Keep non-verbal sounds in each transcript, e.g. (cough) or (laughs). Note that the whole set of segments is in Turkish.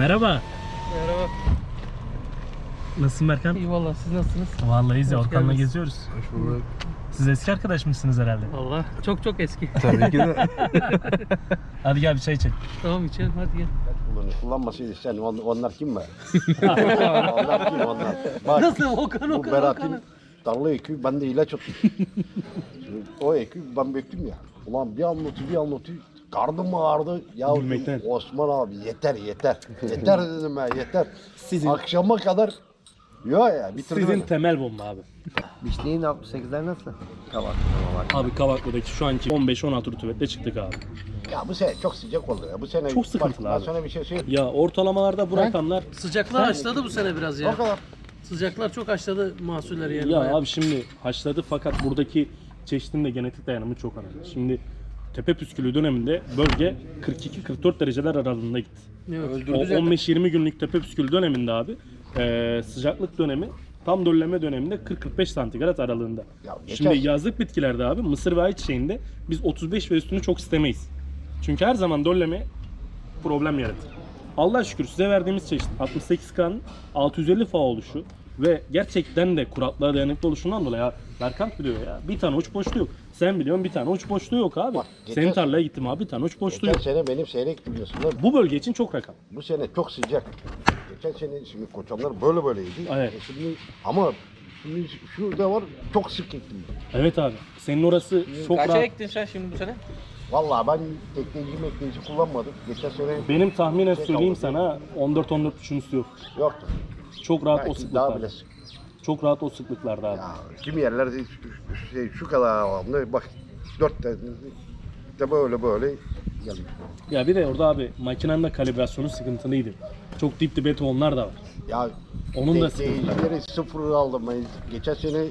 Merhaba. Merhaba. Nasılsın Berkan? İyi valla siz nasılsınız? Vallahi iyiyiz ya Hoş Orkan'la geldiniz. geziyoruz. Hoş bulduk. Siz eski arkadaş mısınız herhalde? Allah çok çok eski. (laughs) Tabii ki de. (laughs) Hadi gel bir çay içelim. tamam içelim hadi gel. kullanıyor. Kullanmasaydı sen on- onlar kim be? (laughs) onlar kim onlar? Bak Nasıl Okan bu Okan Berat'ın Okan? tarla ekü ben de ilaç attım. Şimdi o ekü ben bektim ya. Ulan bir anlatıyor bir anlatıyor. Karnım ağrıdı. Ya Gülmekten. Osman abi yeter yeter. (laughs) Yeter dedim ya yeter. Sizin- Akşama kadar Yok ya bitirdim. Sizin temel bomba abi. Bişneğin 68'ler nasıl? Kavak. Kavak. Abi Kavaklı'daki şu anki 15-16 rutubette çıktık abi. Ya bu sene çok sıcak oldu ya. Bu sene Çok sıkıntılı abi. Ben sana bir şey söyleyeyim. Ya ortalamalarda bu rakamlar Sıcaklar açladı bu sene biraz ya. O kadar. Sıcaklar çok açladı mahsulleri yani. ya bayağı. abi şimdi haşladı fakat buradaki çeşitin de genetik dayanımı çok önemli. Şimdi tepe püskülü döneminde bölge 42-44 dereceler aralığında gitti. Evet. O 15-20 günlük tepe püskülü döneminde abi e, sıcaklık dönemi tam dölleme döneminde 40-45 santigrat aralığında. Ya Şimdi yazlık bitkilerde abi mısır ve ayçiçeğinde biz 35 ve üstünü çok istemeyiz. Çünkü her zaman dölleme problem yaratır. Allah şükür size verdiğimiz çeşit 68K'nın 650 fa oluşu ve gerçekten de kuraklığa dayanıklı oluşundan dolayı ya Berkant biliyor ya bir tane uç boşluğu yok. Sen biliyorsun bir tane uç boşluğu yok abi. Bak, geçen- Senin tarlaya gittim abi bir tane uç boşluğu Geçen yok. sene benim seyrek biliyorsun değil mi? Bu bölge için çok rakam. Bu sene çok sıcak. Geçen sene şimdi koçanlar böyle böyleydi. Evet. E Şimdi ama şimdi şurada var çok sık ektim. Evet abi. Senin orası çok Kaça rahat. ektin sen şimdi bu sene? Vallahi ben tekneci mekneci kullanmadım. Geçen sene Benim tahminen Şey söyleyeyim sana 14-14 üçün üstü yok. yoktu. Çok rahat o Belki daha bile sık. Çok rahat o sıklıklarda abi. Ya kimi yerlerde şu- şey, şu kadar alanda bak dört tane de böyle böyle gelmiş. Ya bir de orada abi makinenin de kalibrasyonu sıkıntılıydı. Çok dip dibe tonlar da var. Ya Onun da sıkıntıları. teknecileri sıfır aldım ben. Geçen sene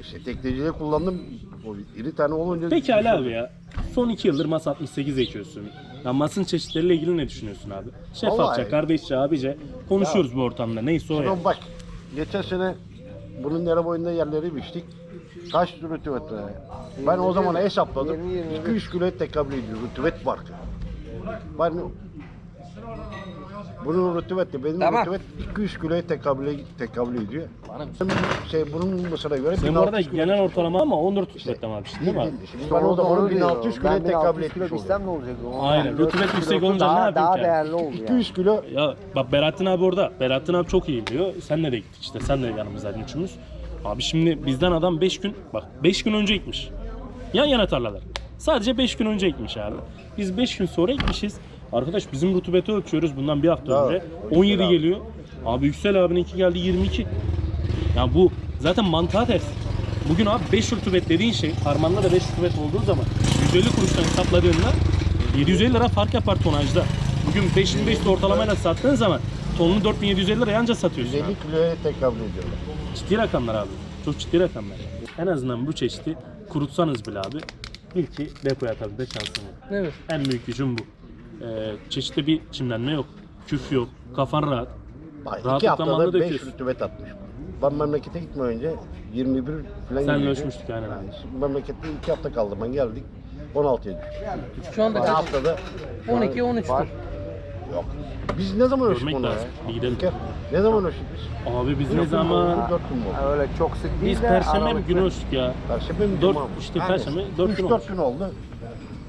işte teknecileri kullandım. O iri tane olunca Peki Ali abi ya. Son iki yıldır mas 68 ekiyorsun. Ya masın çeşitleriyle ilgili ne düşünüyorsun abi? Şeffafça, Vallahi- kardeşçe, abice konuşuyoruz bu ortamda. Neyse o ya. Şuna bak. Geçen sene bunun nere boyunda yerleri biçtik. Kaç rütübet? Ben o zaman hesapladım. 2-3 kilo tekabül ediyor rütübet farkı. Ben bunun rütübeti benim Tamam. rütübet 200 kiloya tekabül, tekabül ediyor. Benim şey bunun mısıra göre Senin bu arada 1600 kilo. genel ortalama ama 14 rütbetten abi işte değil mi? Şimdi ben o bunun 1600 kiloya tekabül etmiş kilo oluyor. ne olacak? O Aynen. yani Rutubet 400 yüksek kilosu olunca ne daha, yapayım Daha ki yani? değerli oldu yani. 200 kilo Ya bak Berattin abi orada. Berattin abi çok iyi biliyor. Senle de gittik işte. Sen de yanımızdaydın üçümüz. Abi şimdi bizden adam 5 gün bak 5 gün önce gitmiş. Yan yana tarlalar. Sadece 5 gün önce gitmiş abi. Biz 5 gün sonra gitmişiz. Arkadaş bizim rutubeti ölçüyoruz bundan bir hafta Ya, önce. Yüksel 17 abi. geliyor. Abi Yüksel abininki geldi 22. Ya bu zaten mantığa ters. Bugün abi 5 rutubet dediğin şey harmanla da 5 rutubet olduğu zaman 150 kuruştan hesapladığında 750 lira fark yapar tonajda. Bugün 5500 ortalamayla sattığın zaman tonunu 4750 liraya anca satıyorsun. 150 abi. kiloya tekabül ediyorlar. Ciddi rakamlar abi. Çok ciddi rakamlar. En azından bu çeşidi kurutsanız bile abi bil ki depoya atabilme şansın var. Evet. En büyük gücüm bu. Ee, çeşitte bir çimlenme yok. Küf yok. Kafan rahat. Rahatlıkla iki haftada manda 5 döküyorsun. rütübet atmış. Ben memlekete gitmeden önce 21 falan geliyordu. ölçmüştük aynen. Yani memlekette 2 hafta kaldım ben geldik. 16'ya düştük. Şu anda Bir kaç? haftada 12 13 var. Yok. Biz ne zaman ölçtük Görmek onu ya? lazım. Bir gidelim. İlker, Ne zaman ölçtük biz? Abi biz ne zaman... oldu, Dört gün mü oldu? Öyle çok sık değil Biz de perşembe aralıklı. günü ölçtük ya. Perşembe mi? Dört- Cuma mı? işte Perşembe, dört Üç, gün dört olmuş. gün oldu.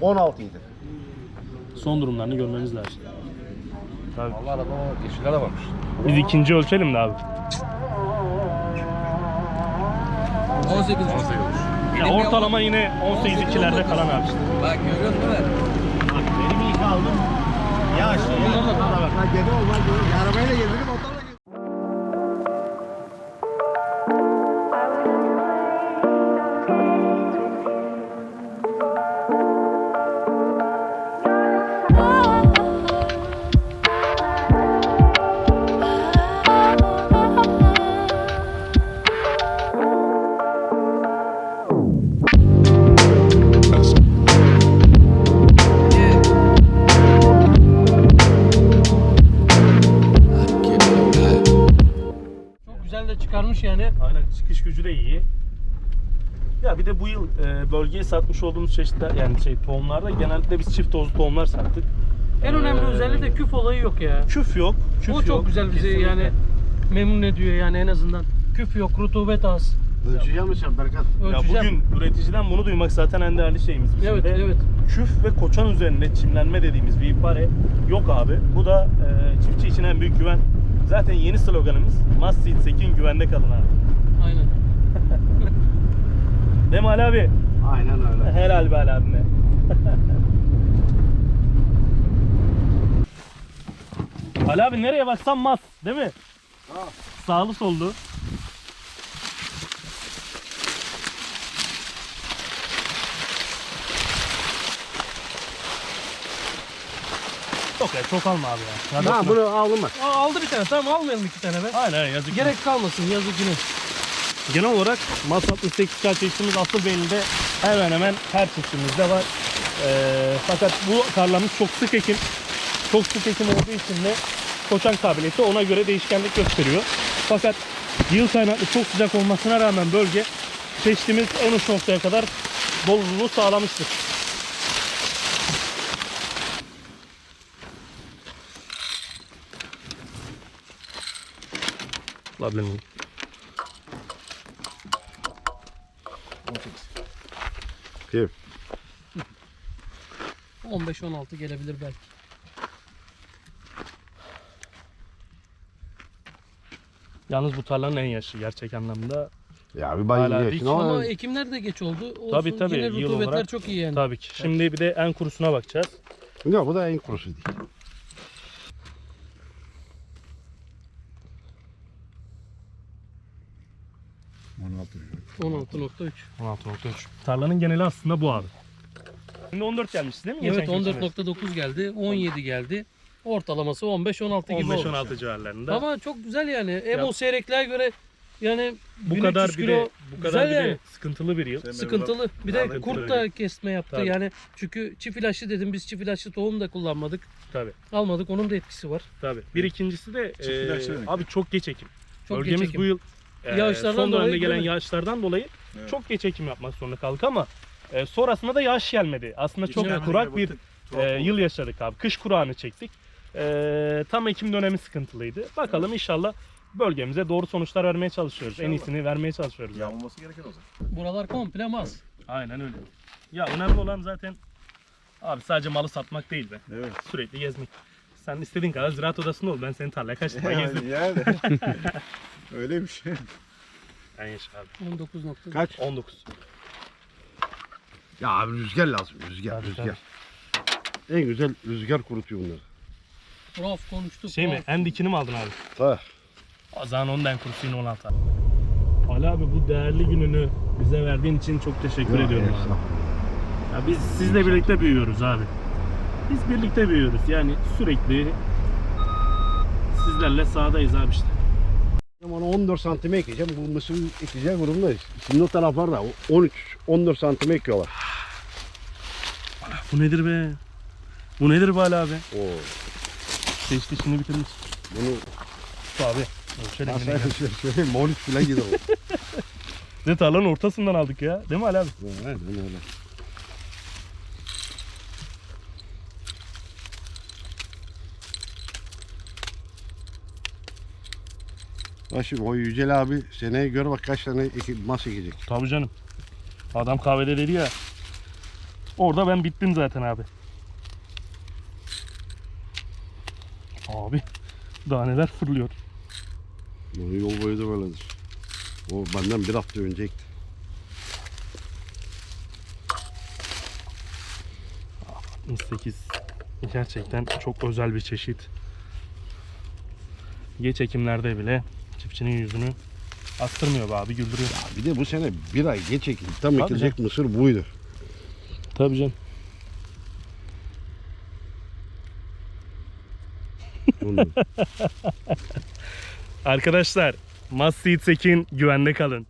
16 idi. Son durumlarını görmemiz lazım. Allah arada o yeşiller de varmış. Biz ikinci ölçelim de abi. 18. 18 Ya ortalama yine 18-2'lerde falan abi. Bak görüyorsun değil mi? Benim ilk aldım. Yağış. Ha gene olmaz. Arabayla gezdim Ya bir de bu yıl e, bölgeye satmış olduğumuz çeşitler yani şey tohumlarda genellikle biz çift tozlu tohumlar sattık. En önemli özelliği de küf olayı yok ya. Küf yok. Küf o çok yok. güzel bizi Kesinlikle. yani memnun ediyor yani en azından. Küf yok, rutubet az. Ölçeceğim mi sen Berkan? Ya bugün üreticiden bunu duymak zaten en değerli şeyimiz bizim Evet, de. evet. Küf ve koçan üzerinde çimlenme dediğimiz bir ibare yok abi. Bu da e, çiftçi için en büyük güven. Zaten yeni sloganımız Must Seed Sekin güvende kalın abi. Aynen. Değil mi Ali abi? Aynen öyle. Helal be Ali abime. (laughs) Ali abi nereye baksan mas değil mi? Sağlı sollu. Çok ya çok alma abi ya. ya Ha bunu ben. Aa, aldı bir tane tamam almayalım iki tane be. Aynen, yazık. Gerek kalmasın yazık yine. Genel olarak Mas 68K çeşitimiz asıl belinde hemen hemen her çeşitimizde var. Ee, fakat bu tarlamız çok sık ekim. Çok sık ekim olduğu için de koçan kabiliyeti ona göre değişkenlik gösteriyor. Fakat yıl kaynaklı çok sıcak olmasına rağmen bölge çeşitimiz en uç noktaya kadar doluluğu sağlamıştır. Lablemin. Kim? 15-16 gelebilir belki. Yalnız bu tarlanın en yaşı gerçek anlamda. Ya bir Hala bayıl dik. geçin ama, Ama ekimler de geç oldu. Olsun, Tabii, tabii, Yine yıl rutubetler olarak çok iyi yani. Tabii ki. Şimdi bir de en kurusuna bakacağız. Yok bu da en kurusu değil. 16.3. 16.3. Tarlanın geneli aslında bu abi. Şimdi 14 gelmiş değil mi? Evet Geçenki sene? 14.9 geldi. 17 geldi. Ortalaması 15-16 gibi olmuş. 15-16 civarlarında. Ama çok güzel yani. Emo seyrekliğe göre yani bu 1300 kadar bir kilo de bu kadar güzel bir yani. de sıkıntılı bir yıl. sıkıntılı. Bir de Sıkıntılı kurt da kesme yaptı. Tabii. Yani çünkü çift ilaçlı dedim biz çift ilaçlı tohum da kullanmadık. Tabii. Almadık. Onun da etkisi var. Tabii. Bir ikincisi de Çift e, abi çok geç ekim. Çok Bölgemiz geç ekim. bu yıl Yağışlardan son dönemde dolayı gelen yağışlardan dolayı Evet. çok geç ekim yapmak zorunda kaldık ama e, sonrasında da yağış gelmedi. Aslında çok Evet. kurak bir e, yıl yaşadık abi. Kış kurağını çektik. E, tam Ekim dönemi sıkıntılıydı. Bakalım inşallah bölgemize doğru sonuçlar vermeye çalışıyoruz. En İnşallah. iyisini vermeye çalışıyoruz. Yağmaması gereken o zaman. Buralar komple maz. Aynen öyle. Ya önemli olan zaten abi sadece malı satmak değil be. Evet. Sürekli gezmek. Sen istediğin kadar ziraat odasında ol. Ben senin tarlaya kaç defa gezdim. Yani, (laughs) yani. Öyleymiş. Ben yaşa abi. 19 nokta. Kaç? 19. Ya abi rüzgar lazım. Rüzgar, Tabii, rüzgar. En güzel rüzgar kurutuyor bunları. Prof konuştuk. Şey mi? prof. En dikini mi aldın abi? Ta. O zaman ondan kurusu yine 16 abi. Ali abi bu değerli gününü bize verdiğin için çok teşekkür ediyorum abi. Ya biz sizle birlikte büyüyoruz abi. Biz birlikte büyüyoruz. Yani sürekli sizlerle sahadayız abi işte. Ama 14 santime ekeceğim. Bu mısır ekeceği durumdayız. Şimdi o taraflarda 13, 14 santime ekiyorlar. Bu nedir be? Bu nedir be Ali abi? Oo. Seçti işini bitirmiş. Bunu Şu abi. Şöyle yine gel. şey söyleyeyim 13 bile gider o. Ne tarlanın ortasından aldık ya. Değil mi Ali abi? Aynen öyle. Bak şimdi o Yücel abi seneye göre bak kaç tane eki, mas ekecek. Tabii canım. Adam kahvede dedi ya. Orada ben bittim zaten abi. Abi daha neler fırlıyor. O yol boyu da böyledir. O benden bir hafta önce ekti. M8 gerçekten çok özel bir çeşit. Geç ekimlerde bile çiftçinin yüzünü astırmıyor be abi güldürüyor. Bir de bu sene bir ay geç ekildi. Tam Tabii ekilecek mısır buydu. Tabii canım. (laughs) Arkadaşlar Must Seed Sekin güvende kalın.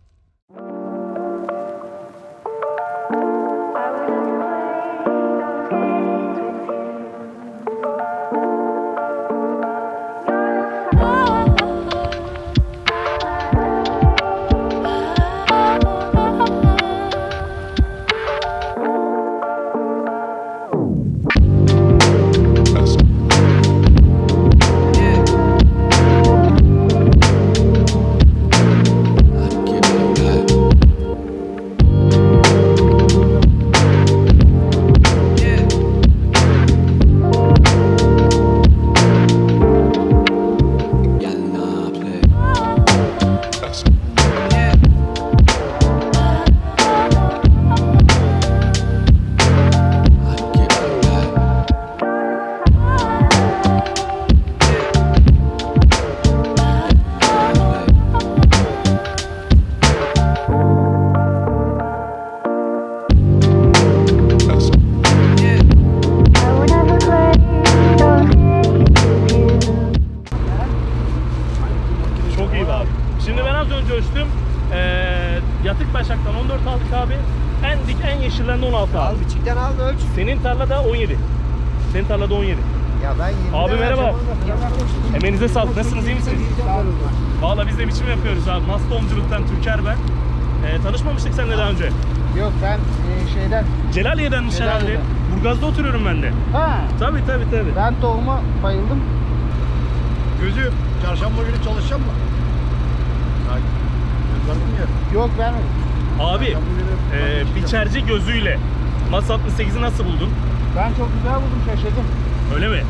Ben. Ee, tanışmamıştık seninle daha önce. Yok ben e, şeyden. Celaliye'denmiş herhalde. Celaliye'den. Burgaz'da oturuyorum ben de. Ha. Tabii tabii tabii. Ben tohuma bayıldım. Gözü çarşamba günü çalışacağım mı? Gözlerim ya. Yok ben Abi e, biçerci gözüyle Mas 68'i nasıl buldun? ben çok güzel buldum şaşırdım. Öyle mi?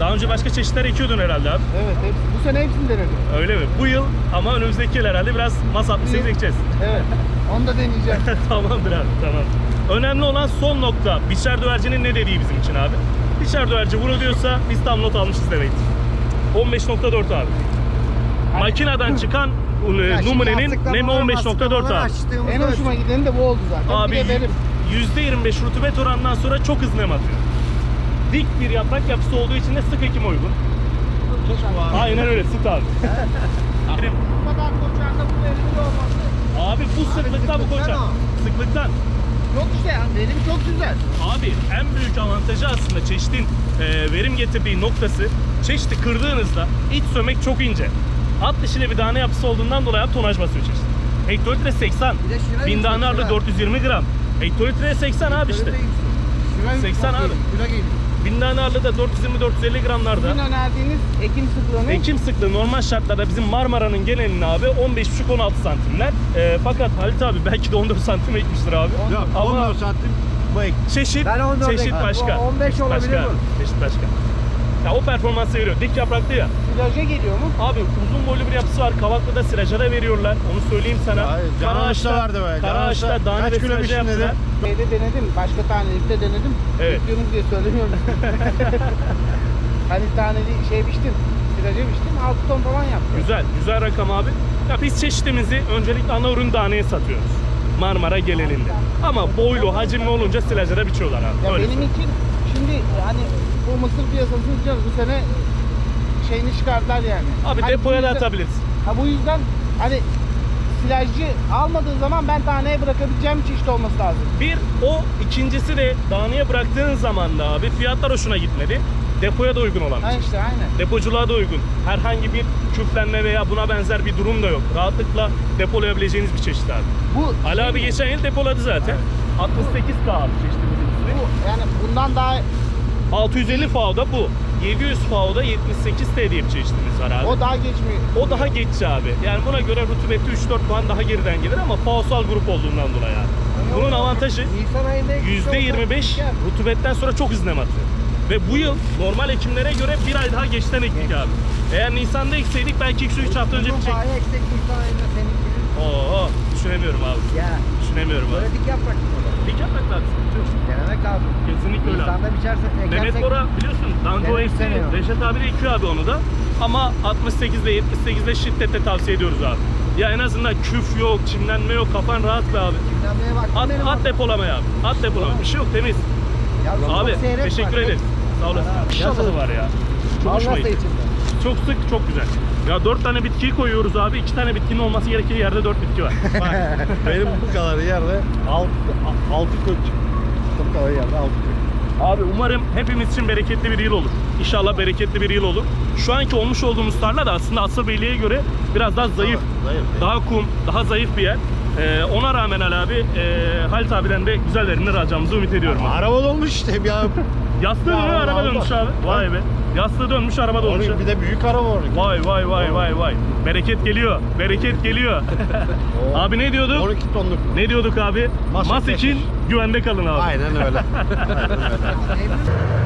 Daha önce başka çeşitler ekiyordun herhalde abi. Evet hepsi, bu sene hepsini denedim. Öyle mi? Bu yıl ama önümüzdeki yıl herhalde biraz Mas 68 yıl- ekeceğiz. Evet. Onu da deneyeceğim. (laughs) Tamamdır abi tamam. Önemli olan son nokta biçer dövercinin ne dediği bizim için abi. Biçer döverci bunu diyorsa biz tam not almışız demektir. 15.4 abi. Makineden çıkan (laughs) e, Ya şimdi numunenin bana 15.4 abi. en hoşuma gideni de bu oldu zaten. Abi bir de benim. %25 rutubet oranından sonra çok hızlı nem atıyor. Dik bir yaprak yapısı olduğu için de sık ekim uygun. Aynen öyle sık abi. Benim- Bu kadar koçarda bu verimli olması. abi bu sıklıkta bu koça. sıklıktan. Sıklıktan. Yok işte ya verim çok güzel. Abi en büyük avantajı aslında çeşitin e, verim getirdiği noktası çeşidi kırdığınızda iç sömek çok ince. Alt dişiyle bir tane yapısı olduğundan dolayı tonaj basıyor çeşit. Hektolitre 80. Bir de şuraya Bin tane yüksek, ağırlığı şuraya. 420 gram. Hektolitre 80 abi işte. Şuraya 80 bak, abi. Şuraya geliyor. Bin tane ağırlığı da 420-450 gramlarda. Bugün önerdiğiniz ekim sıklığını Ekim sıklığı normal şartlarda bizim Marmara'nın genelini abi 15,5-16 santimler. E, fakat Halit abi belki de 14 santim ekmiştir abi. Yok Ama 14 santim bu ek. çeşit, Ben 14 çeşit ekledim. başka. O 15 Çeşit olabilir başka. bu. Çeşit başka. Ya o performansı veriyor. Dik yapraklı ya. silaja geliyor mu? Abi uzun boylu bir yapısı var. Kavaklı'da siraja da veriyorlar. Onu söyleyeyim sana. Hayır, Canağaç'ta vardı be. Karaağaç'ta Dane ve siraja yaptılar. Şeyde denedim. Başka tanelikte denedim. Evet. Tutuyorsunuz diye söylemiyorum. (laughs) hani taneli şey biçtim. Silaja biçtim. 6 ton falan yaptım. Güzel, güzel rakam abi. Ya biz çeşitimizi öncelikle ana ürün daneye satıyoruz. Marmara genelinde. Ama boylu, hacimli olunca silaja da biçiyorlar abi. Ya Öyle benim için şimdi hani bu mısır piyasasını biliyoruz. Bu sene şeyini çıkardılar yani. Abi Hani depoya da atabilirsin. Ha bu yüzden hani silajcı almadığı zaman ben taneye bırakabileceğim çeşit olması lazım. Bir o, ikincisi de daneye bıraktığın zaman da abi fiyatlar hoşuna gitmedi. Depoya da uygun olan. Ha işte aynen. Depoculuğa da uygun. Herhangi bir küflenme veya buna benzer bir durum da yok. Rahatlıkla depolayabileceğiniz bir çeşit abi. Bu Ali abi geçen yıl depoladı zaten. 68K abi çeşitimizin ismi. bu yani bundan daha 650 FAO'da bu. 700 FAO'da 78 T diye bir çeşitimiz var abi. o daha geçmiyor. O daha geçici abi. Yani buna göre rutubeti 3-4 puan daha geriden gelir ama FAO'sal grup olduğundan dolayı abi. Bunun avantajı Nisan ayında %25 rutubetten sonra çok hızlı nem atıyor. Ve bu yıl normal ekimlere göre bir ay daha geçten ektik abi. Eğer Nisan'da ekseydik belki 2-3 hafta önce bitecek. Daha yüksek Nisan ayında senin. Oo, düşünemiyorum abi. Ya Düşünemiyorum abi. böyle dik yaprak mı olur? Dik yapmak lazım. Denemek lazım. Kesinlikle öyle biçersek ekersek. Mehmet Bora biliyorsun daha önce o Evet, eksi. Reşat abi de ekiyor abi onu da. Ama 68 ile 78 ile şiddetle tavsiye ediyoruz abi. Ya en azından küf yok, çimlenme yok, kafan rahat be abi. Dinlenmeye baktım At, benim at orada. depolamaya abi. At depolamaya. Bir şey yok temiz. Ya çok Abi seyrek teşekkür var. ederiz. Sağ olasın. Bana- var ya. Çok hoşuma gitti. içinde. Çok sık, çok güzel. Ya dört tane bitkiyi koyuyoruz abi. iki tane bitkinin olması gerektiği yerde dört bitki var. Bak (laughs) benim bu kadar yerde 6 6 kök. Bu kadar yerde 6 kök. Abi umarım hepimiz için bereketli bir yıl olur. İnşallah bereketli bir yıl olur. Şu anki olmuş olduğumuz tarla da aslında Asabeyli'ye göre biraz daha zayıf. Zayıf. Daha kum, daha zayıf bir yer. Ee, ona rağmen Ali abi, e, Halit abiden de güzel verimler alacağımızı ümit ediyorum. abi. Araba dolmuş işte ya. (laughs) Yastığı Ya dönüyor, araba dönmüş abi. Vay be. Yastığı dönmüş, araba dolmuş. Onun bir de büyük araba var. Vay vay vay vay vay. Bereket geliyor. Bereket geliyor. (laughs) abi ne diyorduk? 12 tonluk. Ne diyorduk abi? Mas Mas için güvende kalın abi. Aynen öyle. (laughs) Aynen öyle.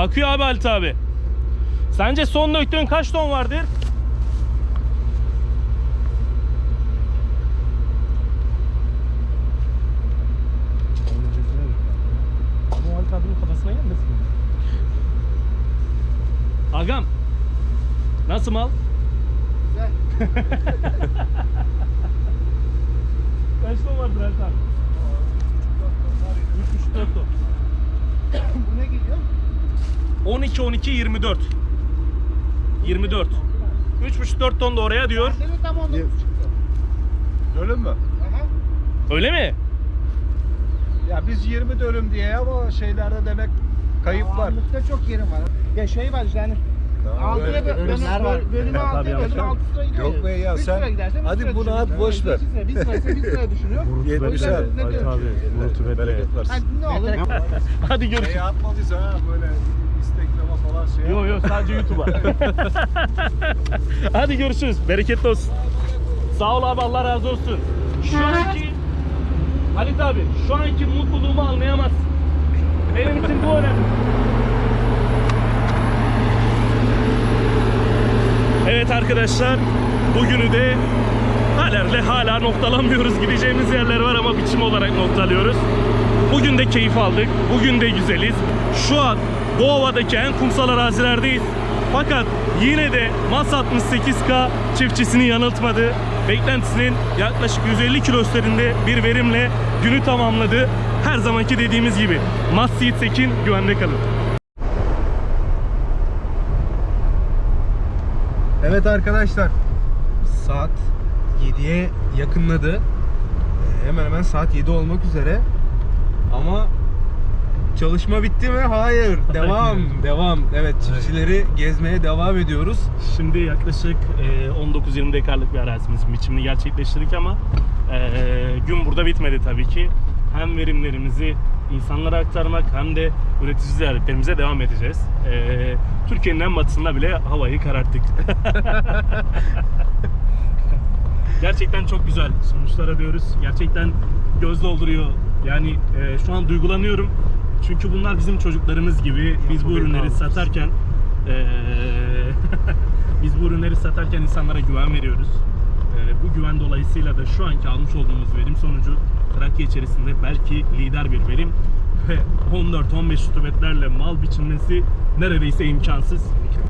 Bakıyor abi Halit abi. Sence son döktüğün kaç ton vardır? Bu Halit abinin kafasına gelmesin. Agam. Nasıl mal? Güzel. (laughs) Kaç ton vardır Halit abi? 3,5 ton. Bu ne gidiyor? 12 12 24. 24. 3,5 4 ton da oraya diyor. Seni tam 19 çıktı. Dönüm mü? Öyle mi? Ya biz 20 dönüm diye ama şeylerde demek kayıp var. Ağırlıkta çok yerim var. Ya şey var Tamam, altıya öyle- bö- bölümler bölüm- var. Bölümü altıya yanlış 6 sıra gidiyor. Yok be ya, sen- hadi bunu at, boş ver. Bir sıra, bir sıra ise bir sıra düşünüyor. Yetmiş O yüzden abi. Rutubet Bereket versin. Ne olur? Hadi görüşürüz. Şey atmadıysa ha böyle falan şey Yo yo sadece YouTube'a. (laughs) Hadi görüşürüz. Bereketli olsun. Sağ ol abi Allah razı olsun. Şu anki Halit abi şu anki mutluluğumu anlayamazsın. Benim için bu önemli. Evet arkadaşlar bugünü de Haler'le hala noktalamıyoruz. Gideceğimiz yerler var ama biçim olarak noktalıyoruz. Bugün de keyif aldık. Bugün de güzeliz. Şu an Boğova'daki en kumsal arazilerdeyiz. Fakat yine de Mas 68K çiftçisini yanıltmadı. Beklentisinin yaklaşık 150 kilo üstlerinde bir verimle günü tamamladı. Her zamanki dediğimiz gibi Mas Yiğit Sekin güvende kalın. Evet arkadaşlar saat 7'ye yakınladı. Ee, hemen hemen saat 7 olmak üzere. Ama çalışma bitti mi? Hayır. Devam. devam. Evet çiftçileri gezmeye devam ediyoruz. Şimdi yaklaşık e, 19-20 dekarlık bir arazimizin biçimini gerçekleştirdik ama e, gün burada bitmedi tabii ki. Hem verimlerimizi insanlara aktarmak hem de üretici ziyaretlerimize devam edeceğiz. E, Türkiye'nin en batısında bile havayı kararttık. (laughs) Gerçekten çok güzel sonuçlar alıyoruz. Gerçekten göz dolduruyor. Yani e, şu an duygulanıyorum. Çünkü bunlar bizim çocuklarımız gibi. Biz bu ürünleri satarken (laughs) biz bu ürünleri satarken insanlara güven veriyoruz. E, bu güven dolayısıyla da şu anki almış olduğumuz verim sonucu Trakya içerisinde belki lider bir verim (laughs) ve 14-15 rutubetlerle mal biçilmesi neredeyse imkansız.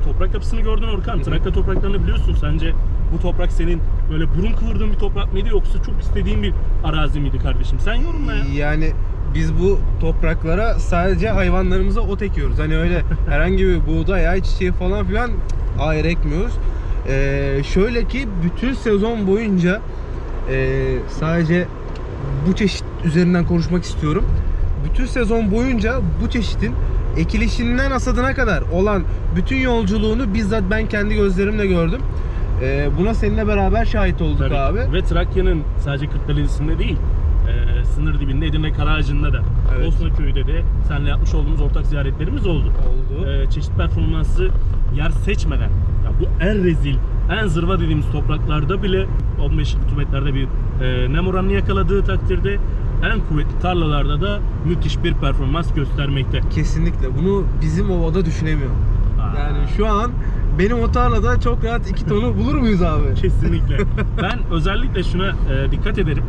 Toprak yapısını gördün Orkan. Trakya topraklarını biliyorsun. Sence bu toprak senin böyle burun kıvırdığın bir toprak mıydı yoksa çok istediğin bir arazi miydi kardeşim? Sen yorumla ya. Yani biz bu topraklara sadece hayvanlarımıza ot ekiyoruz. Hani öyle (laughs) herhangi bir buğday, ayçiçeği falan filan hayır ekmiyoruz. Ee, şöyle ki bütün sezon boyunca e, sadece bu çeşit üzerinden konuşmak istiyorum. Bütün sezon boyunca bu çeşitin ekilişinden hasadına kadar olan bütün yolculuğunu bizzat ben kendi gözlerimle gördüm. Ee, buna seninle beraber şahit olduk Tabii. abi. Ve Trakya'nın sadece Kırklareli'sinde değil, sınır dibinde Edirne Karaağacı'nda da, Evet. Osnaköy'de de seninle yapmış olduğumuz ortak ziyaretlerimiz oldu. Oldu. E, çeşit performansı yer seçmeden, ya bu en rezil, en zırva dediğimiz topraklarda bile 15 rutubetlerde bir e, nem oranını yakaladığı takdirde en kuvvetli tarlalarda da müthiş bir performans göstermekte. Kesinlikle. Bunu bizim ovada düşünemiyorum. Aa. Yani şu an benim o tarlada çok rahat iki tonu bulur muyuz abi? Kesinlikle. (laughs) ben özellikle şuna e, dikkat ederim.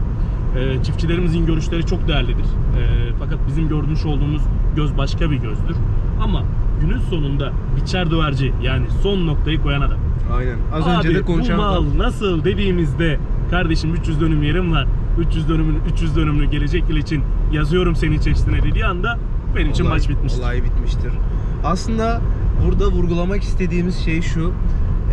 E, çiftçilerimizin görüşleri çok değerlidir. E, fakat bizim görmüş olduğumuz göz başka bir gözdür. Ama günün sonunda biçer döverci yani son noktayı koyan adam. Aynen. Az Abi, önce de konuşan bu mal nasıl dediğimizde kardeşim 300 dönüm yerim var. 300 dönümün 300 dönümünü gelecek yıl için yazıyorum senin çeşitine dediği anda benim için Olay- maç bitmiştir. Olay bitmiştir. Aslında burada vurgulamak istediğimiz şey şu.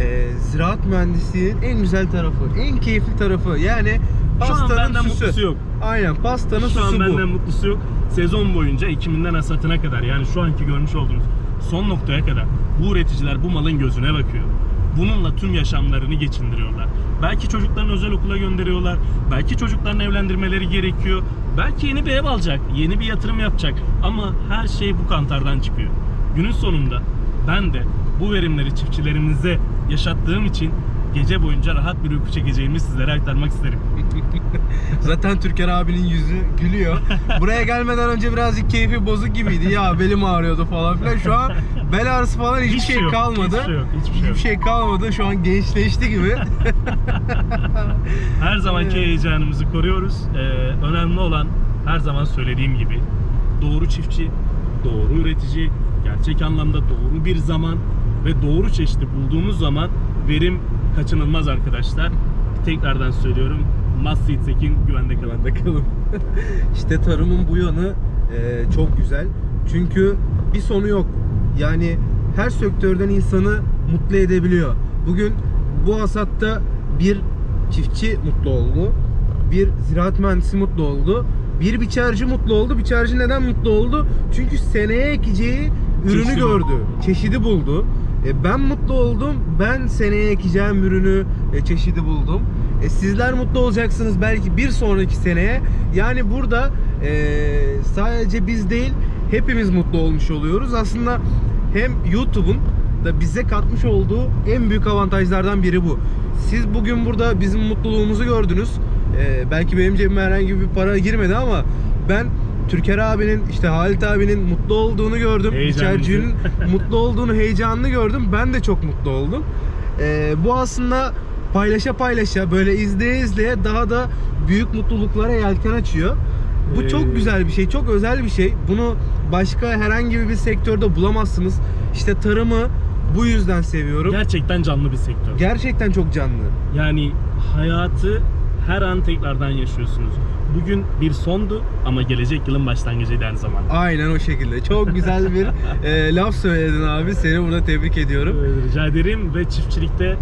e, ziraat mühendisliğinin en güzel tarafı, en keyifli tarafı. Yani Şu an pastanın benden süsü. mutlusu yok. Aynen pastanın Şu an süsü bu. benden mutlusu yok. Sezon boyunca Ekim'inden hasatına kadar yani şu anki görmüş olduğunuz son noktaya kadar bu üreticiler bu malın gözüne bakıyor. Bununla tüm yaşamlarını geçindiriyorlar. Belki çocuklarını özel okula gönderiyorlar. Belki çocuklarını evlendirmeleri gerekiyor. Belki yeni bir ev alacak, yeni bir yatırım yapacak. Ama her şey bu kantardan çıkıyor. Günün sonunda ben de bu verimleri çiftçilerimize yaşattığım için gece boyunca rahat bir uyku çekeceğimi sizlere aktarmak isterim. (laughs) Zaten Türker abinin yüzü gülüyor. Buraya gelmeden önce birazcık keyfi bozuk gibiydi. Ya belim ağrıyordu falan filan. Şu an bel ağrısı falan hiçbir Hiçbir şey şey yok, kalmadı. hiçbir şey yok, hiçbir şey yok. şey kalmadı. Şu an gençleşti gibi. Her zamanki heyecanımızı koruyoruz. Ee, önemli olan her zaman söylediğim gibi doğru çiftçi, doğru üretici, gerçek anlamda doğru bir zaman ve doğru çeşidi bulduğumuz zaman verim kaçınılmaz arkadaşlar. Tekrardan söylüyorum. Must Sekin güvende kalın. Bakalım. (laughs) işte tarımın bu yanı e, çok güzel. Çünkü bir sonu yok. Yani her sektörden insanı mutlu edebiliyor. Bugün bu hasatta bir çiftçi mutlu oldu. Bir ziraat mühendisi mutlu oldu. Bir biçerci mutlu oldu. Biçerci neden mutlu oldu? Çünkü seneye ekeceği ürünü Çeşidi. gördü. Çeşidi buldu. E, ben mutlu oldum. Ben seneye ekeceğim ürünü, e, çeşidi buldum. E, sizler mutlu olacaksınız belki bir sonraki seneye. Yani burada e, sadece biz değil hepimiz mutlu olmuş oluyoruz. Aslında hem YouTube'un da bize katmış olduğu en büyük avantajlardan biri bu. Siz bugün burada bizim mutluluğumuzu gördünüz. E, belki benim cebime herhangi bir para girmedi ama ben Türker abinin işte Halit abinin mutlu olduğunu gördüm. İçericinin (laughs) mutlu olduğunu, heyecanını gördüm. Ben de çok mutlu oldum. Ee, bu aslında paylaşa paylaşa böyle izleye izleye daha da büyük mutluluklara yelken açıyor. Bu Ee, çok güzel bir şey, çok özel bir şey. Bunu başka herhangi bir sektörde bulamazsınız. İşte tarımı bu yüzden seviyorum. Gerçekten canlı bir sektör. Gerçekten çok canlı. Yani hayatı her an tekrardan yaşıyorsunuz. Bugün bir sondu ama gelecek yılın başlangıcıydı aynı zamanda. Aynen o şekilde. Çok güzel bir (laughs) e, laf söyledin abi. Seni burada tebrik ediyorum. Rica ederim ve çiftçilikte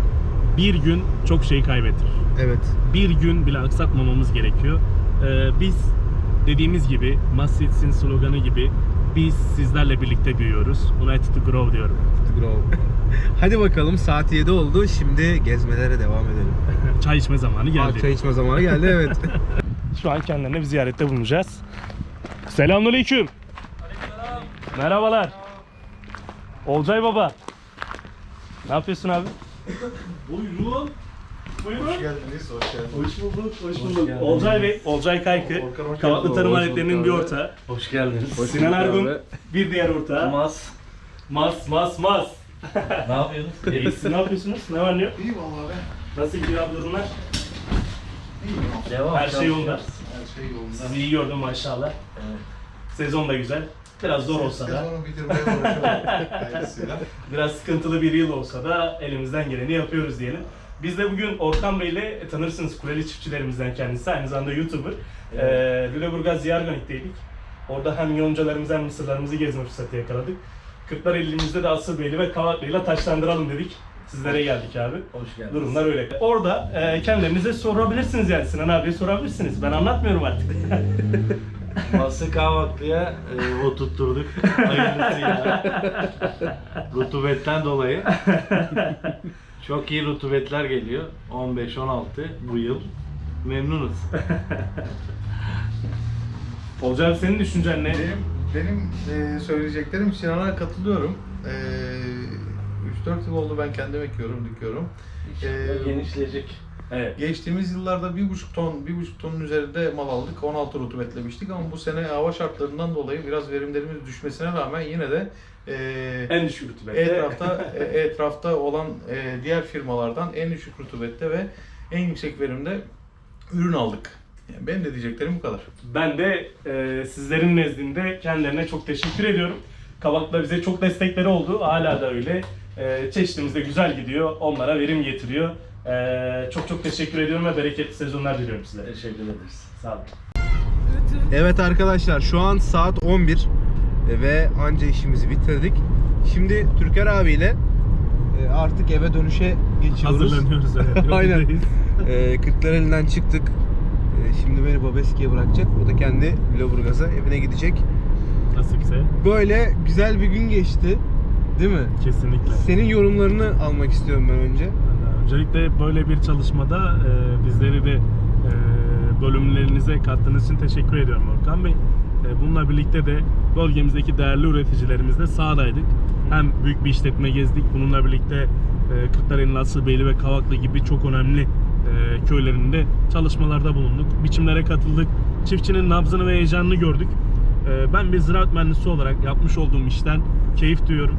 bir gün çok şey kaybettir. Evet. Bir gün bile aksatmamamız gerekiyor. Ee, biz dediğimiz gibi Masjid'in sloganı gibi biz sizlerle birlikte büyüyoruz. United to grow diyorum. To grow. (laughs) Hadi bakalım saat 7 oldu. Şimdi gezmelere devam edelim. (laughs) Çay içme zamanı geldi. Aa, Çay içme zamanı geldi evet. (laughs) Şu an kendilerine bir ziyarette bulunacağız. Selamünaleyküm. Merhabalar. Olcay baba. Ne yapıyorsun abi? (laughs) Buyurun. Buyurun. Hoş geldiniz, hoş geldiniz. Hoş bulduk, hoş bulduk. Olcay Bey, Olcay Kaykı, Kavaklı Tarım Aletlerinin bir ortağı. Hoş geldiniz. Sinan Ergun, bir diğer ortağı. Mas. Mas, mas, mas. ne yapıyorsunuz? (laughs) İyisi, ne yapıyorsunuz? Ne var ne yok? İyi vallahi Nasıl gidiyor abi durumlar? Devam. Her şey yolunda. Her şey yolunda. Sizi iyi gördüm maşallah. Evet. Sezon da güzel. Biraz zor olsa da, Sezonu bitirmeye uğraşıyorum. (laughs) Hayırlısıyla. biraz sıkıntılı bir yıl olsa da elimizden geleni yapıyoruz diyelim. Biz de bugün Orkan Bey ile tanırsınız Kuleli çiftçilerimizden kendisi. Aynı zamanda YouTuber. Ee, Lüleburgaz Ziyarganik'teydik. Orada hem yoncalarımızı hem mısırlarımızı gezme fırsatı yakaladık. Kırklar elimizde de Asılbeyli ve Kavaklı'yla taşlandıralım dedik. Sizlere geldik abi. Hoş geldiniz. Durumlar öyle. Orada e, kendilerinize sorabilirsiniz yani Sinan abiye sorabilirsiniz. Ben anlatmıyorum artık. (laughs) Ması kahvaltıya e, oturtturduk. Hayırlısıyla. Rutubetten dolayı. Çok iyi rutubetler geliyor. 15-16 bu yıl. Memnunuz. Olcay abi senin düşüncen ne? Benim, benim e, söyleyeceklerim Sinan'a katılıyorum. E, 3-4 yıl oldu ben kendim ekiyorum, dikiyorum. E, Genişleyecek. Evet. geçtiğimiz yıllarda 1,5 ton, 1,5 tonun üzerinde mal aldık. 16 rutubetlemiştik ama bu sene hava şartlarından dolayı biraz verimlerimiz düşmesine rağmen yine de e, En düşük rutubette. etrafta (laughs) e, etrafta olan e, diğer firmalardan en düşük rutubette ve en yüksek verimde ürün aldık. Yani benim de diyeceklerim bu kadar. Ben de e, sizlerin nezdinde kendilerine çok teşekkür ediyorum. Kavak'la bize çok destekleri oldu. Hala da öyle. E, çeşitimiz de güzel gidiyor. Onlara verim getiriyor. E, çok çok teşekkür ediyorum ve bereketli sezonlar diliyorum size. Teşekkür ederiz. Sağ olun. Evet arkadaşlar şu an saat 11 ve anca işimizi bitirdik. Şimdi Türker abiyle e, artık eve dönüşe geçiyoruz. Hazırlanıyoruz. Evet. (laughs) Aynen. Yoldayız. E, Kırklareli'nden çıktık. E, şimdi beni Babeski'ye bırakacak. O da kendi Lüleburgaz'a evine gidecek. Nasipse. Böyle güzel bir gün geçti. Değil mi? Kesinlikle. Senin yorumlarını almak istiyorum ben önce. Öncelikle böyle bir çalışmada e, bizleri de e, bölümlerinize kattığınız için teşekkür ediyorum Orkan Bey. E, bununla birlikte de bölgemizdeki değerli üreticilerimizle sahadaydık. Hem büyük bir işletme gezdik. Bununla birlikte e, Kırklareli, Nasırbeyli ve Kavaklı gibi çok önemli e, köylerinde çalışmalarda bulunduk. Biçimlere katıldık. Çiftçinin nabzını ve heyecanını gördük. E, ben bir ziraat mühendisi olarak yapmış olduğum işten keyif duyuyorum.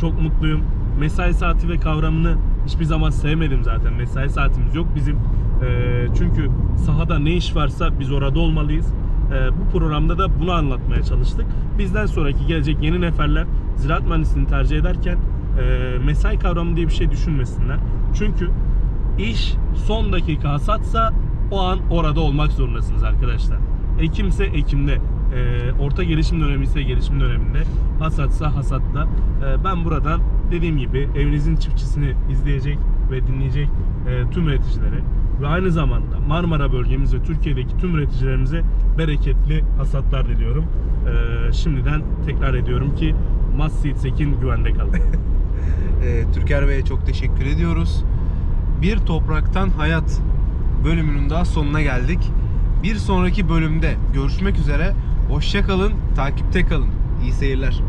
Çok mutluyum. Mesai saati ve kavramını hiçbir zaman sevmedim zaten. Mesai saatimiz yok bizim. Ee, çünkü sahada ne iş varsa biz orada olmalıyız. Ee, bu programda da bunu anlatmaya çalıştık. Bizden sonraki gelecek yeni neferler ziraat mühendisliğini tercih ederken e, mesai kavramı diye bir şey düşünmesinler. Çünkü iş son dakika hasatsa o an orada olmak zorundasınız arkadaşlar. Ekimse ekimde, e, orta gelişim dönemi ise gelişim döneminde, hasatsa hasatta. E, ben buradan dediğim gibi evinizin çiftçisini izleyecek ve dinleyecek e, tüm üreticilere ve aynı zamanda Marmara bölgemiz Türkiye'deki tüm üreticilerimize bereketli hasatlar diliyorum. E, şimdiden tekrar ediyorum ki Massit Sekin güvende kalın. (laughs) Ee, Türker Bey'e çok teşekkür ediyoruz. Bir Topraktan Hayat bölümünün daha sonuna geldik. Bir sonraki bölümde görüşmek üzere. Hoşça kalın, takipte kalın. İyi seyirler.